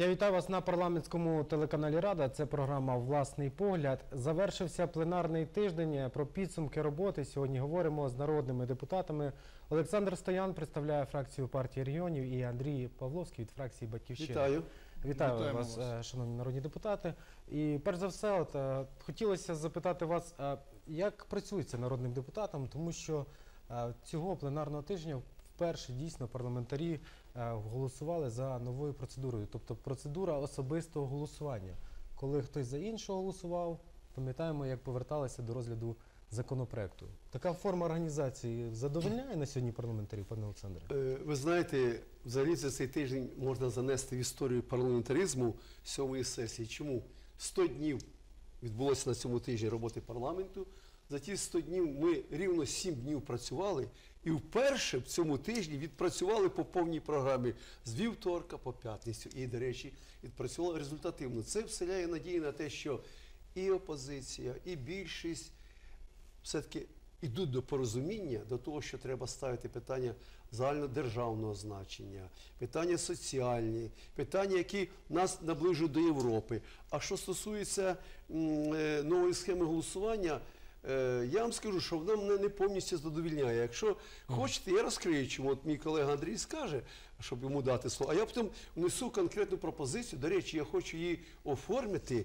Я вітаю вас на парламентському телеканалі Рада. Це програма Власний погляд. Завершився пленарний тиждень про підсумки роботи. Сьогодні говоримо з народними депутатами. Олександр Стоян представляє фракцію партії регіонів і Андрій Павловський від фракції Батьківщина. Вітаю. Вітаю Вітаємо вас, вас. е, шановні народні депутати. І перш за все, от, е, хотілося запитати вас, е, як працюється народним депутатом, тому що е, цього пленарного тижня вперше дійсно парламентарі е, голосували за новою процедурою, тобто процедура особистого голосування. Коли хтось за іншого голосував, пам'ятаємо, як поверталися до розгляду законопроекту. Така форма організації задовольняє на сьогодні парламентарів, пане Олександре? Е, Ви знаєте, взагалі за цей тиждень можна занести в історію парламентаризму сьомої сесії. Чому? 100 днів відбулося на цьому тижні роботи парламенту. За ті 100 днів ми рівно 7 днів працювали і вперше в цьому тижні відпрацювали по повній програмі з вівторка по п'ятницю. І, до речі, відпрацювали результативно. Це вселяє надії на те, що і опозиція, і більшість все-таки йдуть до порозуміння, до того, що треба ставити питання загальнодержавного значення, питання соціальні, питання, які нас наближують до Європи. А що стосується е, нової схеми голосування, я вам скажу, що вона мене не повністю задовільняє. Якщо хочете, я розкрию, чому от мій колега Андрій скаже, щоб йому дати слово. А я потім внесу конкретну пропозицію. До речі, я хочу її оформити.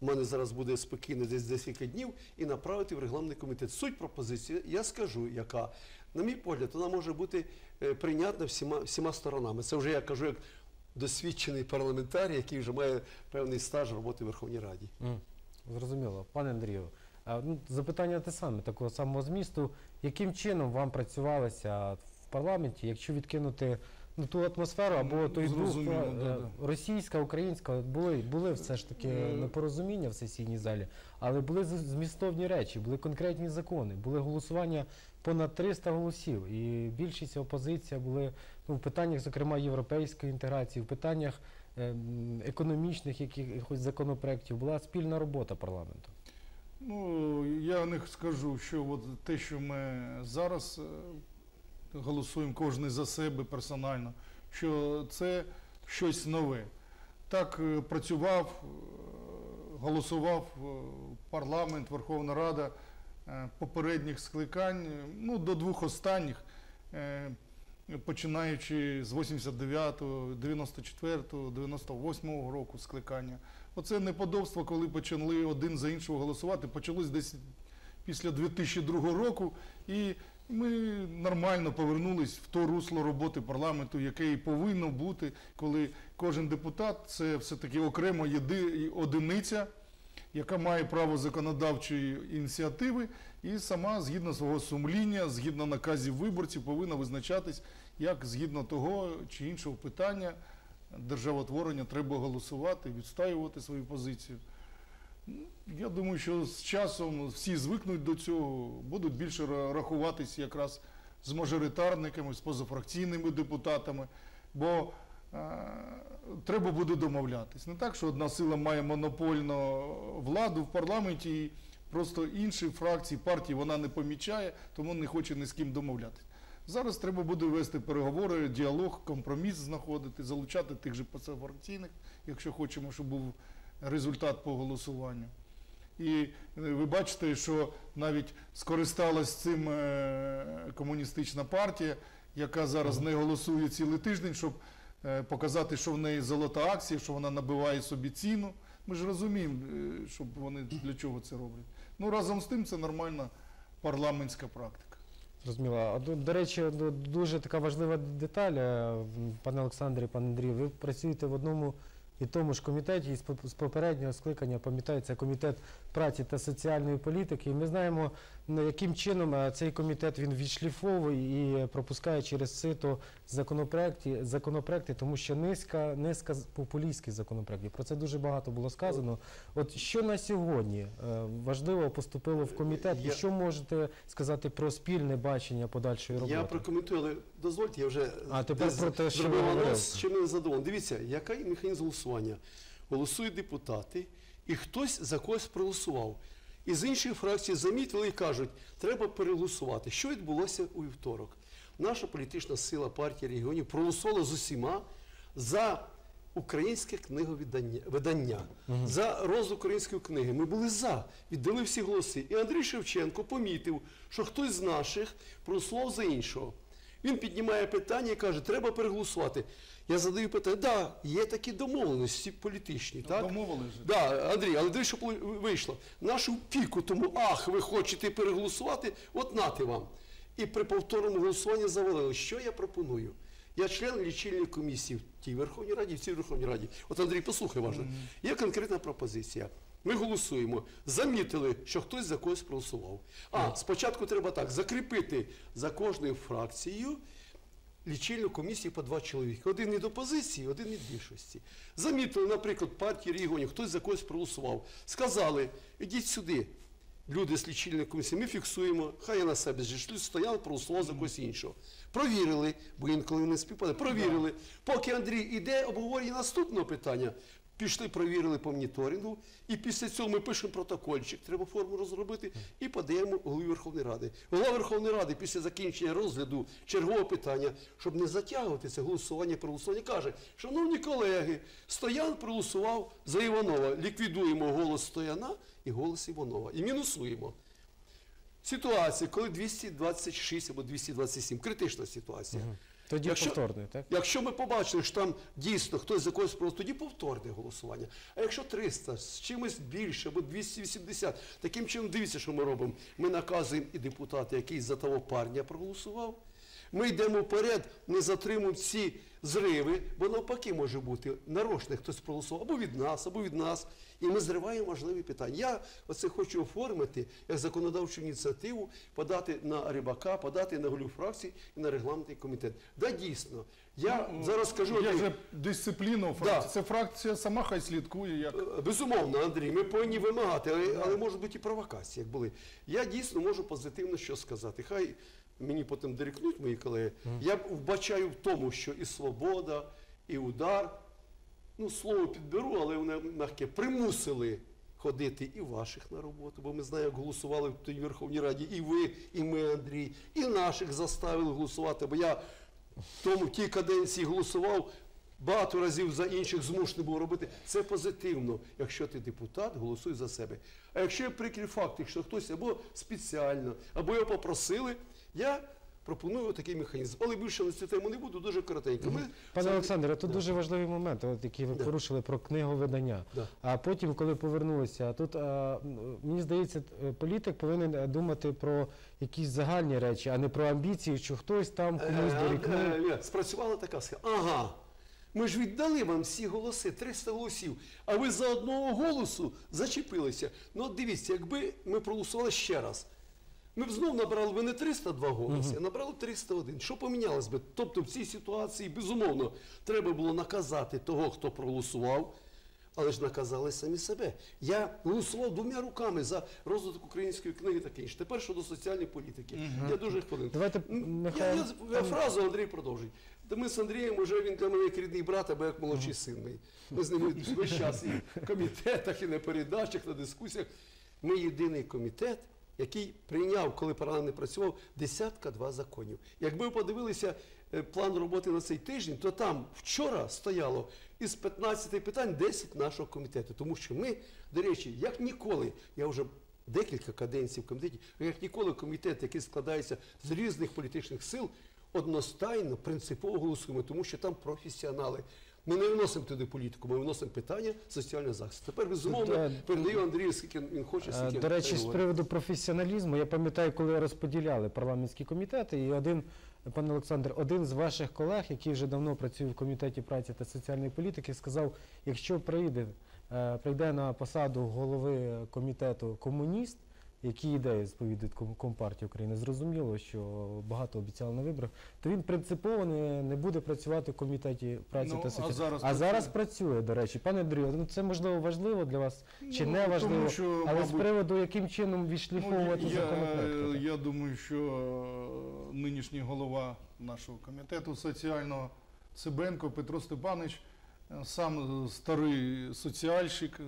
У мене зараз буде спокійно десь декілька днів і направити в регламентний комітет. Суть пропозиції, я скажу, яка, на мій погляд, вона може бути е, прийнятна всіма, всіма сторонами. Це вже я кажу як досвідчений парламентарій, який вже має певний стаж роботи в Верховній Раді. Зрозуміло. Пане Андрію, ну, запитання те саме, такого самого змісту. Яким чином вам працювалося в парламенті, якщо відкинути ну, ту атмосферу або той дух е, да-да. російська, українська, були, були все ж таки Е. непорозуміння в сесійній залі, але були змістовні речі, були конкретні закони, були голосування понад 300 голосів, і більшість опозиція були ну, в питаннях, зокрема, європейської інтеграції, в питаннях е, економічних якихось законопроєктів, була спільна робота парламенту. Ну, я не скажу, що от те, що ми зараз е, голосуємо кожен за себе персонально, що це щось нове. Так е, працював, е, голосував парламент, Верховна Рада попередніх скликань, ну, до двох останніх, починаючи з 89-го, 94-го, 98-го року скликання. Оце неподобство, коли почали один за іншого голосувати, почалось десь після 2002 року, і ми нормально повернулись в то русло роботи парламенту, яке і повинно бути, коли кожен депутат це все-таки окрема єди, одиниця, яка має право законодавчої ініціативи, і сама згідно свого сумління, згідно наказів виборців, повинна визначатись, як згідно того чи іншого питання державотворення треба голосувати, відстоювати свою позицію. Я думаю, що з часом всі звикнуть до цього, будуть більше рахуватись якраз з мажоритарниками, з позафракційними депутатами, бо е, треба буде домовлятись. Не так, що одна сила має монопольну владу в парламенті, і просто інші фракції, партії вона не помічає, тому не хоче ні з ким домовлятись. Зараз треба буде вести переговори, діалог, компроміс знаходити, залучати тих же позафракційних, якщо хочемо, щоб був результат по голосуванню. І е, ви бачите, що навіть скористалась цим е, комуністична партія, яка зараз не голосує цілий тиждень, щоб е, показати, що в неї золота акція, що вона набиває собі ціну. Ми ж розуміємо, щоб вони для чого це роблять. Ну разом з тим це нормальна парламентська практика. Зрозуміло. А до, речі, ду- дуже така важлива деталь, е, пане Олександрі, пане Андрію, ви працюєте в одному і тому ж комітеті і з попереднього скликання, пам'ятається комітет праці та соціальної політики. І ми знаємо, яким чином е, цей комітет він відшліфовує і пропускає через сито законопроекти, законопроекти, тому що низка, низка популістських законопроектів. Про це дуже багато було сказано. От що на сьогодні е, важливо поступило в комітет, і що можете сказати про спільне бачення подальшої роботи? Я прокоментую, але дозвольте, я вже А, тепер про те, що анонс, чим я задоволений. Дивіться, який механізм голосування. Голосують депутати, і хтось за когось проголосував. І з іншої фракції замітили і кажуть, треба переголосувати. Що відбулося у вівторок? Наша політична сила партія регіонів проголосувала з усіма за українське книговидання видання, за розвиток української книги. Ми були за, віддали всі голоси. І Андрій Шевченко помітив, що хтось з наших проголосував за іншого. Він піднімає питання і каже, треба переголосувати. Я задаю питання, да, є такі домовленості політичні, так? Домовились же. Да, Андрій, але дивись, що вийшло. Нашу піку, тому ах, ви хочете переголосувати, от нати вам. І при повторному голосуванні завалили. Що я пропоную? Я член лічильної комісії в тій Верховній Раді, в цій Верховній Раді. От Андрій, послухай важно. Є конкретна пропозиція. Ми голосуємо. Замітили, що хтось за когось проголосував. А, спочатку треба так, закріпити за кожною фракцією лічильну комісію по два чоловіки. Один від опозиції, один від більшості. Замітили, наприклад, партії регіонів, хтось за когось проголосував. Сказали, ідіть сюди. Люди з лічильної комісії, ми фіксуємо, хай я на себе зійшли, стояв проголосував за когось іншого. Провірили, бо інколи не співпадає. Провірили. Поки Андрій іде, обговорює наступного питання. Пішли, провірили по моніторингу, і після цього ми пишемо протокольчик. Треба форму розробити і подаємо голові Верховної Ради. Голова Верховної Ради після закінчення розгляду чергового питання, щоб не затягувати це голосування про голосування, каже: шановні колеги, Стоян проголосував за Іванова. Ліквідуємо голос Стояна і голос Іванова. І мінусуємо. Ситуація, коли 226 або 227, критична ситуація. Тоді Якщо- повторний, так? Якщо ми побачили, що там дійсно хтось за когось проголосував, тоді повторне голосування. А якщо 300, з чимось більше, або 280, таким чином дивіться, що ми робимо. Ми наказуємо і депутата, який за того парня проголосував. Ми йдемо вперед, не затримуємо ці зриви, бо навпаки може бути нарочне хтось проголосував або від нас, або від нас. І ми зриваємо важливі питання. Я оце хочу оформити як законодавчу ініціативу, подати на рибака, подати на голів фракції і на регламентний комітет. Да, дійсно. Я зараз скажу. Є вже дисципліна у фракції. Це фракція сама хай слідкує, як Е, Безумовно, Андрій, ми повинні вимагати, але, але можуть бути і провокації, як були. Я дійсно можу позитивно що сказати. Хай мені потім дирекнуть мої колеги. Я вбачаю в тому, що і свобода, і удар, ну слово підберу, але вони м'яке, примусили ходити і ваших на роботу, бо ми знаємо, як голосували в тій Верховній Раді, і ви, і ми, Андрій, і наших заставили голосувати. Бо я в тому в тій каденції голосував багато разів за інших змушений був робити. Це позитивно, якщо ти депутат, голосуй за себе. А якщо є прикрі факти, що хтось або спеціально, або його попросили, я пропоную такий механізм. Але більше на цю тему не буду, дуже коротенько. Ми Пане це- Олександре, тут Да. дуже важливий момент, от, який ви Да. порушили про книговидання. Да. А потім, коли повернулися, тут а, мені здається, політик повинен е, думати про якісь загальні речі, а не про амбіції, що хтось там комусь Е, дорікнув. е, Спрацювала така схема. Ага. Ми ж віддали вам всі голоси, 300 голосів, а ви за одного голосу зачепилися. Ну от дивіться, якби ми проголосували ще раз, ми б знов набрали би не 302 голоси, а набрали 301. Що помінялось би? Тобто в цій ситуації, безумовно, треба було наказати того, хто проголосував, але ж наказали самі себе. Я голосував двома руками за розвиток української книги та інше. Тепер щодо соціальної політики. Я дуже хвилин. Давайте, я, я, я фразу Андрій продовжить. Ми з Андрієм вже він для мене як рідний брат, або як молодший син мій. Ми з ним весь час і в комітетах, і на передачах, на дискусіях. Ми єдиний комітет, який прийняв, коли парламент працював, десятка два законів. Якби ви подивилися е, план роботи на цей тиждень, то там вчора стояло із 15 питань 10 нашого комітету. Тому що ми, до речі, як ніколи, я вже декілька каденцій в комітеті, як ніколи комітет, який складається з різних політичних сил, одностайно, принципово голосуємо, тому що там професіонали. Ми не виносимо туди політику, ми виносимо питання соціального захисту. Тепер, безумовно, передаю Андрію, скільки він хоче, Е, скільки До речі, з приводу професіоналізму, я пам'ятаю, коли розподіляли парламентські комітети, і один, пане Олександр, один з ваших колег, який вже давно працює в комітеті праці та соціальної політики, сказав, якщо прийде, е, прийде на посаду голови комітету комуніст, які ідеї сповідують Ком- Компартії України, зрозуміло, що багато обіцяли на виборах, то він принципово не, не буде працювати в комітеті праці Ну, та а зараз а зараз працює. до речі. Пане Андрію, ну це можливо важливо для вас чи Ну, не тому важливо, що, але з приводу, яким чином відшліфовувати Ну, я, законопроект. я думаю, що нинішній голова нашого комітету соціального Цибенко Петро Степанович, сам старий соціальщик,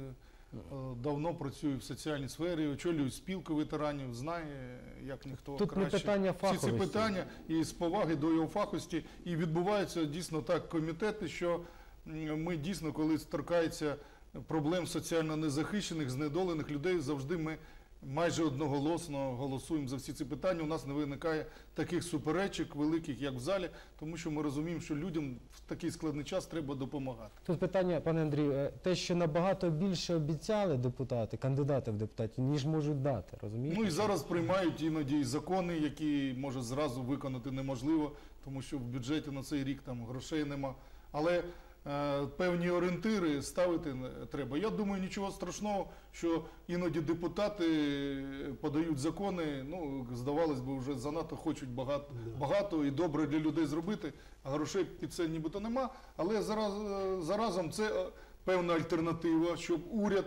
давно працює в соціальній сфері, очолює спілку ветеранів, знає, як ніхто Тут не краще. питання Всі ці питання і з поваги до його фахості. І відбуваються дійсно так комітети, що ми дійсно, коли торкається проблем соціально незахищених, знедолених людей, завжди ми майже одноголосно голосуємо за всі ці питання. У нас не виникає таких суперечок великих, як в залі, тому що ми розуміємо, що людям в такий складний час треба допомагати. Тут питання, пане Андрію, е, те, що набагато більше обіцяли депутати, кандидати в депутаті, ніж можуть дати, розумієте? Ну і зараз приймають іноді закони, які може зразу виконати неможливо, тому що в бюджеті на цей рік там грошей нема. Але певні орієнтири ставити треба. Я думаю, нічого страшного, що іноді депутати подають закони. Ну здавалось би, вже занадто хочуть багато, багато і добре для людей зробити, а грошей під це нібито нема. Але зараз е, заразом це е, певна альтернатива, щоб уряд.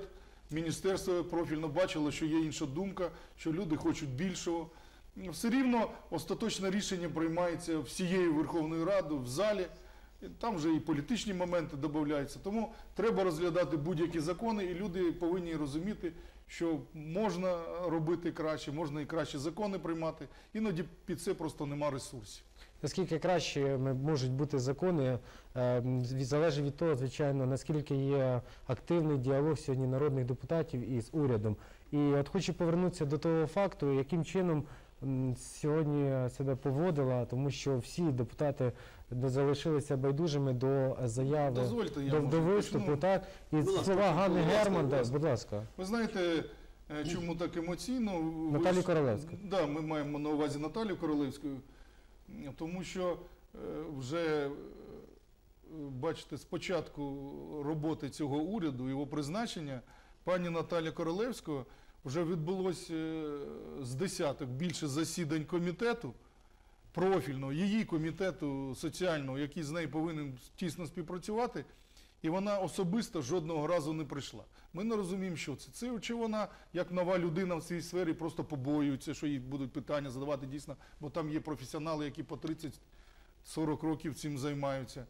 Міністерство профільно бачило, що є інша думка, що люди хочуть більшого. Все рівно остаточне рішення приймається всією Верховною Радою в залі. Там вже і політичні моменти додаються. Тому треба розглядати будь-які закони, і люди повинні розуміти, що можна робити краще, можна і краще закони приймати. Іноді під це просто нема ресурсів. Наскільки краще можуть бути закони, е, залежить від того, звичайно, наскільки є активний діалог сьогодні народних депутатів із урядом. І от хочу повернутися до того факту, яким чином сьогодні себе поводила, тому що всі депутати залишилися байдужими до заяви, Дозвольте, я до, до виступу. почну. Так? І ласка, слова Ганни будь ласка, Герман, будь да, ласка. будь ласка. Ви знаєте, е, чому так емоційно? Ви Наталію ж- Королевську. Да, ми маємо на увазі Наталію Королевську, тому що е, вже, е, бачите, з початку роботи цього уряду, його призначення, пані Наталя Королевська вже відбулось з десяток більше засідань комітету профільного, її комітету соціального, який з нею повинен тісно співпрацювати, і вона особисто жодного разу не прийшла. Ми не розуміємо, що це. Це чи вона, як нова людина в цій сфері, просто побоюється, що їй будуть питання задавати дійсно, бо там є професіонали, які по 30-40 років цим займаються.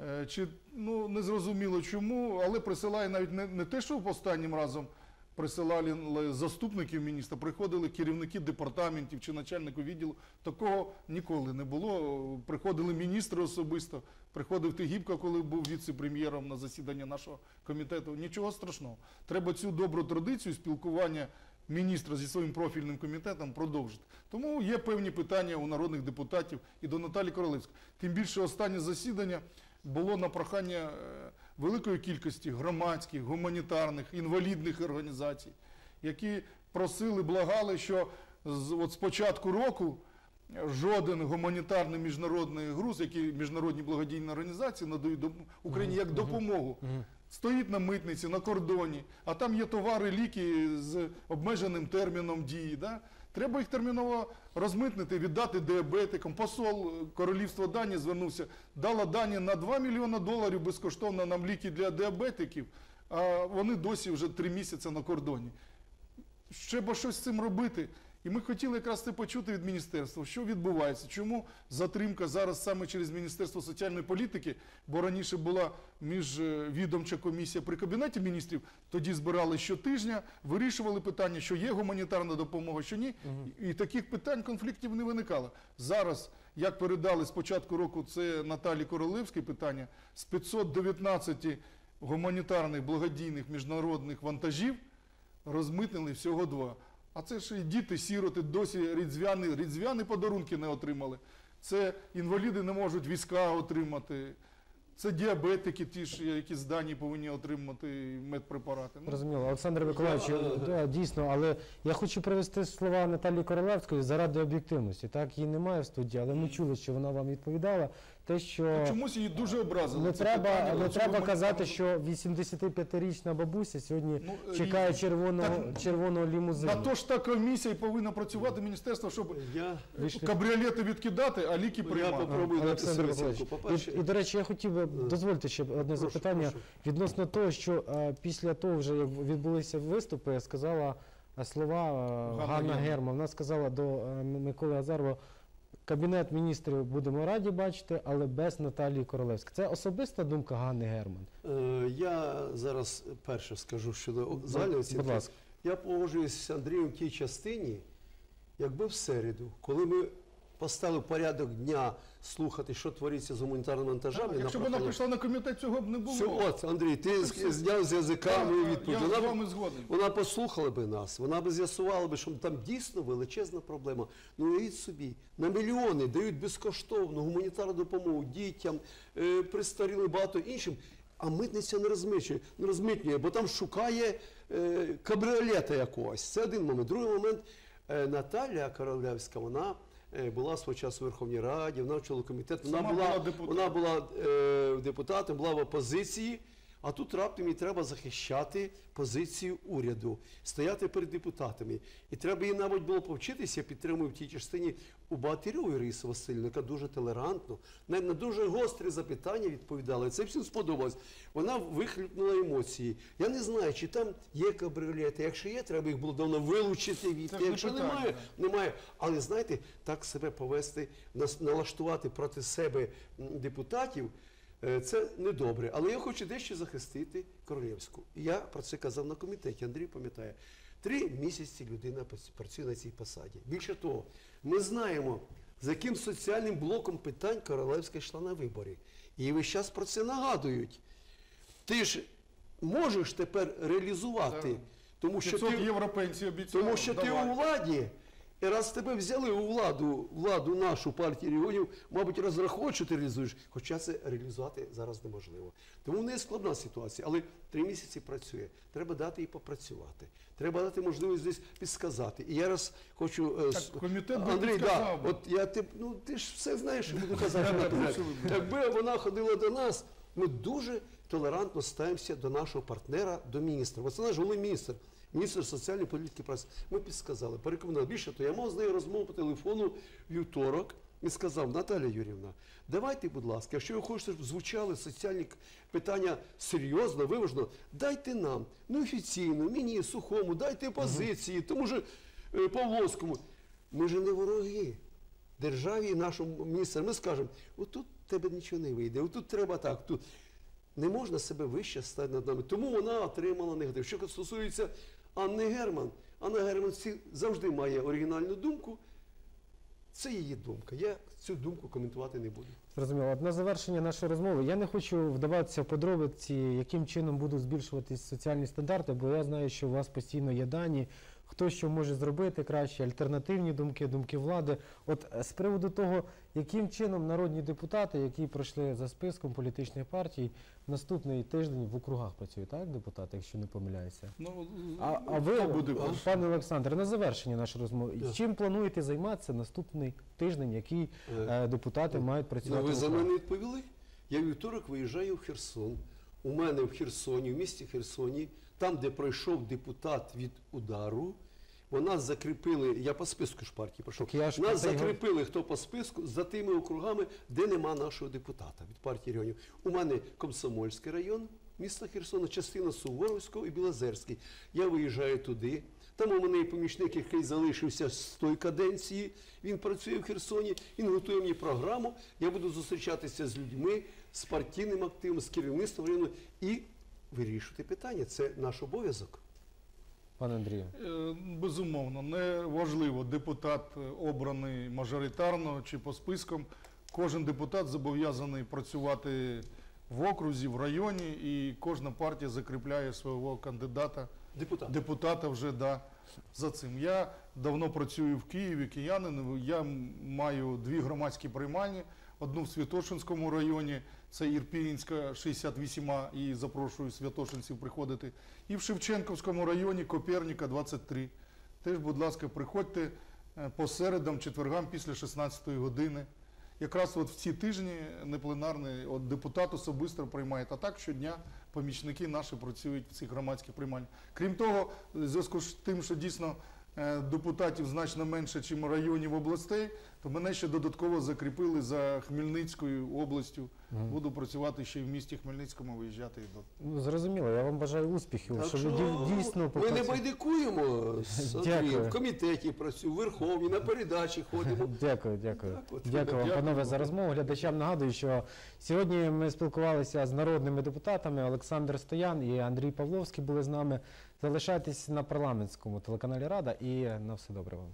Е, Чи ну не зрозуміло чому, але присилає навіть не, не те, що останнім разом присилали заступників міністра, приходили керівники департаментів чи начальнику відділу. Такого ніколи не було. Приходили міністри особисто. Приходив Тигіпка, коли був віце-прем'єром на засідання нашого комітету. Нічого страшного. Треба цю добру традицію спілкування міністра зі своїм профільним комітетом продовжити. Тому є певні питання у народних депутатів і до Наталі Королевської. Тим більше останнє засідання було на прохання е, великої кількості громадських, гуманітарних, інвалідних організацій, які просили, благали, що з, от з початку року жоден гуманітарний міжнародний груз, який міжнародні благодійні організації надають до- Україні як допомогу, стоїть на митниці, на кордоні, а там є товари, ліки з обмеженим терміном дії. Да? Треба їх терміново розмитнити, віддати діабетикам. Посол е, Королівства Данії звернувся, дала Дані на 2 мільйони доларів безкоштовно нам ліки для діабетиків, а вони досі вже 3 місяці на кордоні. Треба щось з цим робити. І ми хотіли якраз це почути від міністерства, що відбувається, чому затримка зараз саме через Міністерство соціальної політики, бо раніше була міжвідомча комісія при Кабінеті міністрів, тоді збирали щотижня, вирішували питання, що є гуманітарна допомога, що ні. І таких питань, конфліктів не виникало. Зараз, як передали з початку року, це Наталі Королевське питання, з 519 гуманітарних благодійних міжнародних вантажів розмитнили всього два. А це ж і діти, сіроти, досі різдвяні, різдвяні подарунки не отримали. Це інваліди не можуть війська отримати. Це діабетики, ті ж, які з Данії повинні отримати медпрепарати. Ну, Розуміло, Олександр Миколаївич, да, дійсно, але я хочу привести слова Наталії Королевської заради об'єктивності. Так, її немає в студії, але ми чули, що вона вам відповідала. Те, що Чомусь її дуже образили. не треба, питання не треба казати, що 85-річна бабуся сьогодні Ну, е, чекає і- червоного, так- червоного лімузину. На то ж та комісія повинна працювати міністерство, щоб Я, кабріолети відкидати, а ліки я приймати. і, і, до речі, я хотів би, дозвольте ще одне прошу, запитання. прошу. Відносно того, що е, після того, вже як відбулися виступи, сказала е, слова е, Ганна Герман. Герман. Вона сказала до е, Миколи Азарова, кабінет міністрів будемо раді бачити, але без Наталії Королевської. Це особиста думка Ганни Герман. Е, Я зараз перше скажу щодо загальної Будь ласка. Я погоджуюсь з Андрієм в тій частині, якби в середу, коли ми поставили порядок дня слухати, що твориться з гуманітарними вантажами. Якщо б вона прийшла на комітет, цього б не було. Все, от, Андрій, ти зняв з язика мою відповідь. Я з б- вами згоден. вона послухала би нас, вона би з'ясувала би, що там дійсно величезна проблема. Ну уявіть собі, на мільйони дають безкоштовну гуманітарну допомогу дітям, е, престарілим, багато іншим. А митниця не розмитнює, не розмитнює, бо там шукає е, кабріолета якогось. Це один момент. Другий момент е, Наталя Королевська, вона була свого часу в Верховній Раді, вона вчила комітет. Вона Сама була, була депутатом. вона була е, депутатом, була в опозиції. А тут раптом їй треба захищати позицію уряду, стояти перед депутатами. І треба їй, мабуть, було повчитися, підтримую в тій частині у Багатирьової Раїси Васильівни, яка дуже толерантно, навіть на дуже гострі запитання відповідала. І це всім сподобалось. Вона вихлюпнула емоції. Я не знаю, чи там є кабріолети. Якщо є, треба їх було давно вилучити від. Це не Якщо питання, немає, немає. Але знаєте, так себе повести, налаштувати проти себе депутатів. Е, Це недобре, але я хочу дещо захистити Королівську. Я про це казав на комітеті, Андрій пам'ятає. Три місяці людина працює на цій посаді. Більше того, ми знаємо, з яким соціальним блоком питань Королевська йшла на вибори. І весь час про це нагадують. Ти ж можеш тепер реалізувати, тому що 500 ти обіцяли. тому що ти у владі, і раз тебе взяли у владу, владу нашу партію регіонів, мабуть, розраховують, що ти реалізуєш, хоча це реалізувати зараз неможливо. Тому в неї складна ситуація, але три місяці працює. Треба дати їй попрацювати. Треба дати можливість десь підсказати. І я раз хочу е, Так, комітет Андрій, да, от я ти, ну ти ж все знаєш, що буду казати. Якби вона ходила до нас, ми дуже толерантно ставимося до нашого партнера, до міністра. Бо це наш головний міністр, міністр соціальної політики праці. Ми підсказали, порекомендували. Більше то я мав з нею розмову по телефону вівторок. І сказав, Наталя Юрівна, давайте, будь ласка, якщо ви хочете, щоб звучали соціальні питання серйозно, виважно, дайте нам неофіційно, мені, сухому, дайте позиції, тому ж е, Павловському. Ми ж не вороги державі і нашому міністру. Ми скажемо, отут тебе нічого не вийде, отут треба так. Тут не можна себе вище ставити над нами. Тому вона отримала негатив. Що стосується Анни Герман, Анна Герман завжди має оригінальну думку. Це її думка. Я цю думку коментувати не буду. Зрозуміло. От на завершення нашої розмови я не хочу вдаватися в подробиці, яким чином будуть збільшуватись соціальні стандарти, бо я знаю, що у вас постійно є дані, хто що може зробити краще, альтернативні думки, думки влади. От е, з приводу того, яким чином народні депутати, які пройшли за списком політичних партій, наступний тиждень в округах працюють, так, депутати, якщо не помиляюся? Ну, А, а ви, буде пане Олександре, на завершення нашої розмови, Да. чим плануєте займатися наступний тиждень, який е, депутати мають працювати? Ну, ви за мене відповіли? Я вівторок виїжджаю в Херсон. У мене в Херсоні, в місті Херсоні, там, де пройшов депутат від удару, бо нас закріпили, я по списку ж партії пройшов, Так я ж нас про це й закріпили хто по списку за тими округами, де нема нашого депутата від партії регіонів. У мене Комсомольський район, міста Херсона, частина Суворовського і Білозерський. Я виїжджаю туди. Там у мене є помічник, який залишився з тої каденції. Він працює в Херсоні, він готує мені програму. Я буду зустрічатися з людьми, з партійним активом, з керівництвом району і вирішувати питання. Це наш обов'язок. Пане Андрію. Е, Безумовно, не важливо, депутат е, обраний мажоритарно чи по спискам. Кожен депутат зобов'язаний працювати в окрузі, в районі, і кожна партія закріпляє свого кандидата, Депутат. депутата вже да, за цим. Я давно працюю в Києві, киянин. Я маю дві громадські приймальні. Одну в Святошинському районі, це Ірпінська 68, і запрошую святошинців приходити. І в Шевченківському районі Коперніка 23. Теж, будь ласка, приходьте е, по середам, четвергам після 16 години. Якраз от в ці тижні непленарний от депутат особисто приймає. А так щодня помічники наші працюють в цих громадських приймальнях. Крім того, в зв'язку з тим, що дійсно депутатів значно менше, ніж районів областей, то мене ще додатково закріпили за Хмельницькою областю. Буду працювати ще й в місті Хмельницькому, виїжджати до Ну, зрозуміло, я вам бажаю успіхів, Так щоб що ви дій- дійсно ми не байдикуємо з Андрієм. Дякую. в комітеті працюємо, в Верховній, на передачі ходимо. Дякую, дякую. Так от. Дякую вам, Дякую. панове, за розмову. Глядачам нагадую, що сьогодні ми спілкувалися з народними депутатами. Олександр Стоян і Андрій Павловський були з нами. Залишайтесь на парламентському телеканалі Рада і на все добре вам.